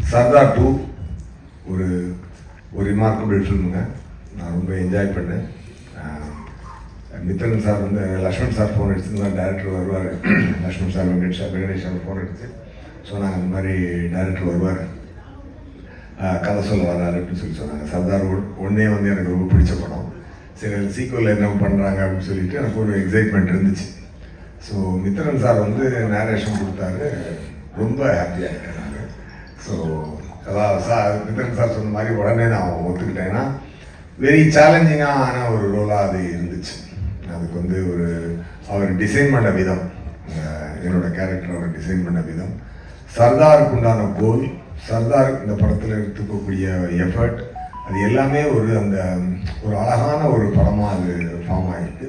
Sardar two ஒரு ஒரு remarkable ஃபில்முங்க நான் ரொம்ப என்ஜாய் பண்ணேன். மித்தன் சார் வந்து லக்ஷ்மண் சார் ஃபோன் அடிச்சிருந்தா டேரக்டர் வருவார். Lakshman sir Venkatesh sir Venkatesh sir phone அடிச்சு சொன்னாங்க இந்த மாதிரி டேரக்டர் வருவார். கதை சொல்ல வராரு அப்படின்னு சொல்லி சொன்னாங்க. சர்தார் ஒன்- ஒன்னே வந்து எனக்கு ரொம்ப பிடிச்ச படம். சரி சீக்குவலில் என்ன பண்ணுறாங்க அப்படின்னு சொல்லிட்டு எனக்கு ஒரு எக்ஸைட்மெண்ட் இருந்துச்சு. ஸோ மித்திரன் சார் வந்து நேரேஷன் கொடுத்தாரு. ரொம்ப ஹாப்பியாக இருக்கேன் ஸோ அதான் சார் விக்ரம் சார் சொன்ன மாதிரி உடனே நான் ஒத்துக்கிட்டேன்னா வெரி சேலஞ்சிங்கான ஒரு ரோலாக அது இருந்துச்சு. அதுக்கு வந்து ஒரு அவர் டிசைன் பண்ண விதம் என்னோடய என்னோட கேரக்டர் அவர் டிசைன் பண்ண விதம். சர்தாருக்கு உண்டான கோல் சர்தார் இந்த படத்தில் எடுத்துக்கக்கூடிய எஃபர்ட் அது எல்லாமே ஒரு அந்த ஒரு அழகான ஒரு படமாக அது ஃபார்ம் ஆகிருக்கு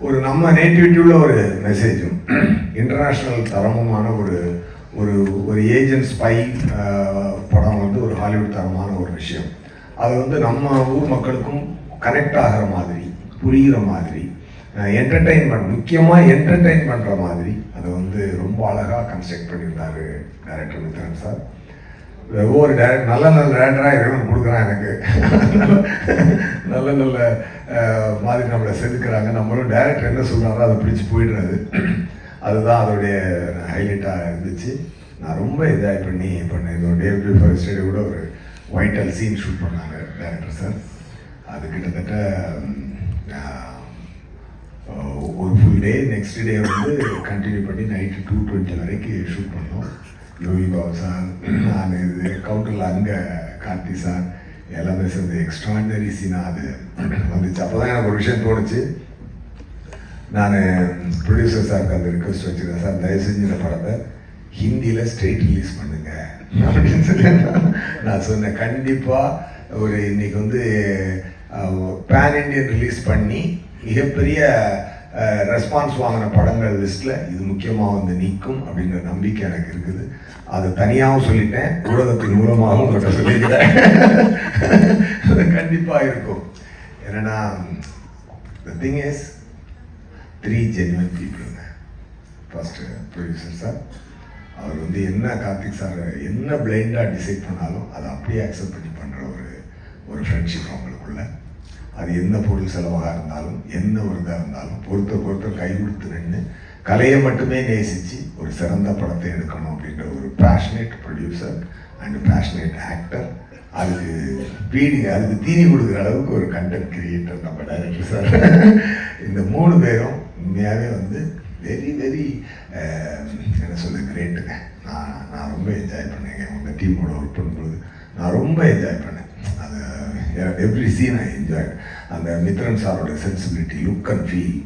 ஒரு நம்ம நேட்டிவிட்டி உள்ள ஒரு மெசேஜும் இன்டர்நேஷ்னல் தரமுமான ஒரு ஒரு ஒரு ஏஜென்ட் ஸ்பை படம் வந்து ஒரு ஹாலிவுட் தரமான ஒரு விஷயம். அது வந்து நம்ம ஊர் மக்களுக்கும் கனெக்ட் ஆகிற மாதிரி புரிகிற மாதிரி என்டர்டெயின்மெண்ட் முக்கியமாக என்டர்டெயின் பண்ணுற மாதிரி அதை வந்து ரொம்ப அழகாக கன்ஸ்ட்ரக்ட் பண்ணியிருந்தாரு டேரக்டர் மித்ரன் சார் ஒவ்வொரு டேரக்ட் நல்ல நல்ல டேரக்டராக இறைவன் கொடுக்குறான் எனக்கு. நல்ல நல்ல மாதிரி நம்மளை செதுக்கிறாங்க. நம்மளும் டேரக்டர் என்ன சொல்கிறாரோ அதை பிடிச்சி போயிடுறது அதுதான் அதோடைய ஹைலைட்டாக இருந்துச்சு. நான் ரொம்ப என்ஜாய் பண்ணி பண்ணேன். இந்த டே பிஃபோர் கூட ஒரு ஒயிட்டல் சீன் ஷூட் பண்ணாங்க டேரக்டர் சார் அது கிட்டத்தட்ட ஒரு ஃபுல் டே நெக்ஸ்ட் டே வந்து கண்டினியூ பண்ணி நைட்டு டூ டுவெண்ட்டி வரைக்கும் ஷூட் பண்ணோம். யோகி பாபு சார் நான் இது கவுண்டரில் அங்கே கார்த்தி சார் எல்லாமே சேர்ந்து எக்ஸ்ட்ராடனரி சீனாக அது வந்துச்சு. அப்போ தான் எனக்கு ஒரு விஷயம் தோணுச்சு. நான் ப்ரொடியூசர் சாருக்கு அந்த ரிக்வஸ்ட் வச்சுருக்கேன் சார் தயவு செஞ்சு இந்த படத்தை ஹிந்தியில் ஸ்ட்ரெயிட் ரிலீஸ் பண்ணுங்க. அப்படின்னு சொல்லி நான் சொன்னேன். கண்டிப்பாக ஒரு இன்னைக்கு வந்து பேன் இண்டியன் ரிலீஸ் பண்ணி மிகப்பெரிய ரெஸ்பான்ஸ் வாங்கின படங்கள் லிஸ்ட்டில் இது முக்கியமாக வந்து நிற்கும் அப்படிங்கிற நம்பிக்கை எனக்கு இருக்குது. அதை தனியாகவும் சொல்லிட்டேன். ஊடகத்தின் மூலமாகவும் உங்கள்கிட்ட சொல்லிக்கிறேன். கண்டிப்பாக இருக்கும். என்னன்னா the thing is three genuine பீப்புளுங்க first producer sir அவர் வந்து என்ன கார்த்திக் சார் என்ன பிளைண்டாக டிசைட் பண்ணாலும் அதை அப்படியே அக்செப்ட் பண்ணி பண்ணுற ஒரு ஒரு ஃப்ரெண்ட்ஷிப் அவங்களுக்குள்ள. அது என்ன பொருள் செலவாக இருந்தாலும் என்ன ஒரு இதாக இருந்தாலும் பொறுத்த பொறுத்த கை கொடுத்து நின்று கலையை மட்டுமே நேசித்து ஒரு சிறந்த படத்தை எடுக்கணும் அப்படின்ற ஒரு passionate producer and passionate actor அதுக்கு பீடி அதுக்கு தீனி கொடுக்குற அளவுக்கு ஒரு கண்டென்ட் கிரியேட்டர் நம்ம டைரக்டர் சார் இந்த மூணு பேரும் உண்மையாகவே வந்து வெரி வெரி um, என்ன சொல்ல கிரேட்டுங்க நான் நான் ரொம்ப என்ஜாய் பண்ணேங்க. உங்கள் டீமோட ஒர்க் பண்ணும்போது நான் ரொம்ப என்ஜாய் பண்ணேன். அது எவ்ரி சீன் ஐ என்ஜாய் அந்த மித்ரன் சாரோட சென்சிபிலிட்டி லுக் அண்ட் ஃபீல்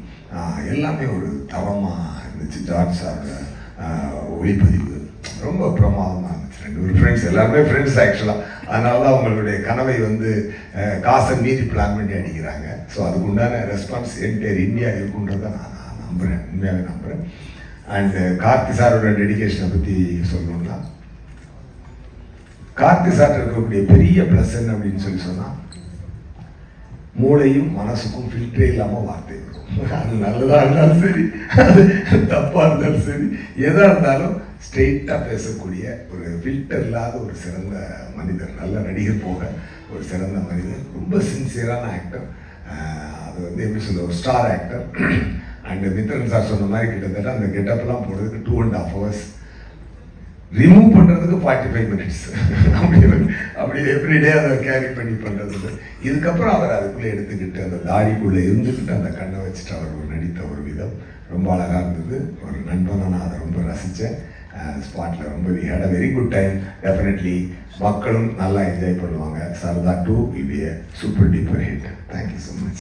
எல்லாமே ஒரு தரமாக இருந்துச்சு. ஜார்ஜ் சாரோட ஒளிப்பதிவு. ரொம்ப பிரமாதமாக இருந்துச்சு. ரெண்டு ஒரு ஃப்ரெண்ட்ஸ் எல்லாருமே ஃப்ரெண்ட்ஸ் ஆக்சுவலாக அதனால தான் அவங்களுடைய கனவை வந்து காசை மீறி பிளான் பண்ணி அடிக்கிறாங்க. ஸோ அதுக்கு உண்டான ரெஸ்பான்ஸ் என்டையர் இந்தியா இருக்குன்றதை நான் நான் நம்புகிறேன் உண்மையாகவே நம்புகிறேன் அண்ட் கார்த்தி சாரோட டெடிகேஷனை பற்றி சொல்லணும்னா கார்த்தி சார் இருக்கக்கூடிய பெரிய ப்ளஸ் என்ன அப்படின்னு சொல்லி சொன்னால் மூளையும் மனசுக்கும் ஃபில்டரே இல்லாமல் வார்த்தை அது நல்லதாக இருந்தாலும் சரி அது தப்பாக இருந்தாலும் சரி எதாக இருந்தாலும் ஸ்ட்ரெயிட்டாக பேசக்கூடிய ஒரு ஃபில்டர் இல்லாத ஒரு சிறந்த மனிதர் நல்ல நடிகர் போக ஒரு சிறந்த மனிதர் ரொம்ப சின்சியரான ஆக்டர் அது வந்து எப்படி சொல்ல ஒரு star actor and Mithran sir சொன்ன மாதிரி கிட்டத்தட்ட அந்த கெட்டப்லாம் போடுறதுக்கு two and half hours remove பண்ணுறதுக்கு ஃபார்ட்டி ஃபைவ் மினிட்ஸ் அப்படி அப்படி எவ்ரிடே அதை கேரி பண்ணி பண்ணுறது இதுக்கப்புறம் அவர் அதுக்குள்ளே எடுத்துக்கிட்டு அந்த தாடிக்குள்ளே இருந்துக்கிட்டு அந்த கண்ணை வச்சுட்டு அவர் ஒரு நடித்த ஒரு விதம். ரொம்ப அழகாக இருந்தது. ஒரு நண்பனை நான் அதை ரொம்ப ரசித்தேன். ஸ்பாட்டில் ரொம்ப we had a very good time definitely மக்களும் நல்லா என்ஜாய் பண்ணுவாங்க. சரதா too will be super duper hit thank you so much